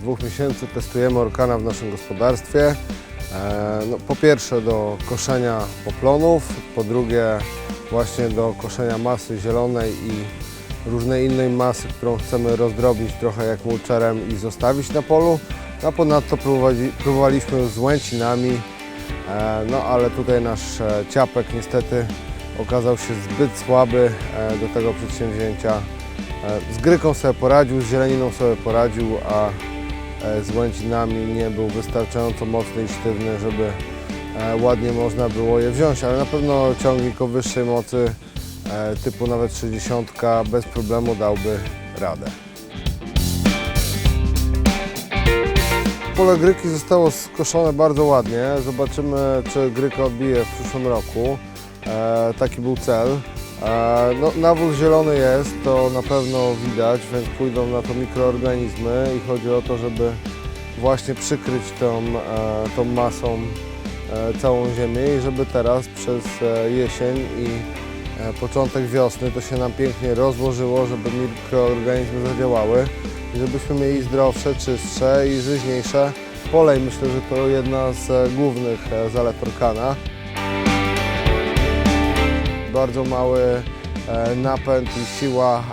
dwóch miesięcy testujemy Orkana w naszym gospodarstwie. E, No, po pierwsze do koszenia poplonów, po drugie właśnie do koszenia masy zielonej i różnej innej masy, którą chcemy rozdrobnić trochę jak mulczerem i zostawić na polu. A ponadto próbowali, próbowaliśmy z łęcinami, e, no ale tutaj nasz e, ciapek niestety okazał się zbyt słaby e, do tego przedsięwzięcia. E, Z gryką sobie poradził, z zieleniną sobie poradził, a e, z łęcinami nie był wystarczająco mocny i sztywny, żeby e, ładnie można było je wziąć, ale na pewno ciągnik o wyższej mocy typu nawet 60 bez problemu dałby radę. Pole gryki zostało skoszone bardzo ładnie. Zobaczymy, czy gryka odbije w przyszłym roku. Taki był cel. No, nawóz zielony jest, to na pewno widać, więc pójdą na to mikroorganizmy i chodzi o to, żeby właśnie przykryć tą, e, tą masą e, całą ziemię i żeby teraz przez e, jesień i początek wiosny to się nam pięknie rozłożyło, żeby mikroorganizmy zadziałały i żebyśmy mieli zdrowsze, czystsze i żyźniejsze pole i myślę, że to jedna z głównych zalet Orkana. Bardzo mały e, napęd i siła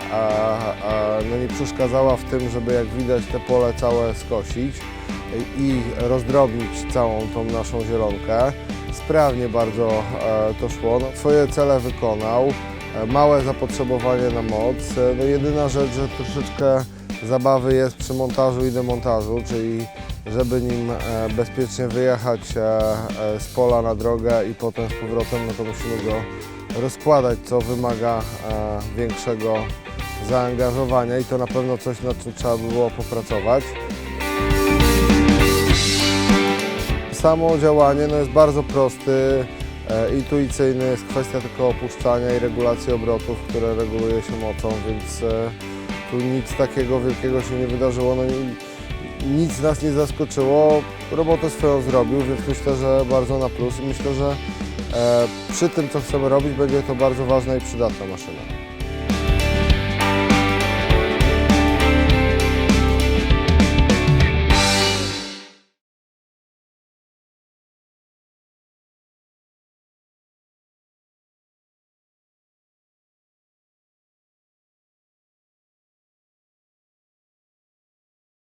no nie przeszkadzała w tym, żeby jak widać te pole całe skosić i rozdrobnić całą tą naszą zielonkę. Sprawnie bardzo e, to szło. No, swoje cele wykonał. E, Małe zapotrzebowanie na moc. No, jedyna rzecz, że troszeczkę zabawy jest przy montażu i demontażu, czyli żeby nim e, bezpiecznie wyjechać e, e, z pola na drogę i potem z powrotem, no to musimy go rozkładać, co wymaga większego zaangażowania i to na pewno coś, nad czym trzeba by było popracować. Samo działanie no, jest bardzo prosty, intuicyjny, jest kwestia tylko opuszczania i regulacji obrotów, które reguluje się mocą, więc tu nic takiego wielkiego się nie wydarzyło. No, ni- nic nas nie zaskoczyło, robotę swoją zrobił, więc myślę, że bardzo na plus i myślę, że e, przy tym, co chcemy robić, będzie to bardzo ważna i przydatna maszyna.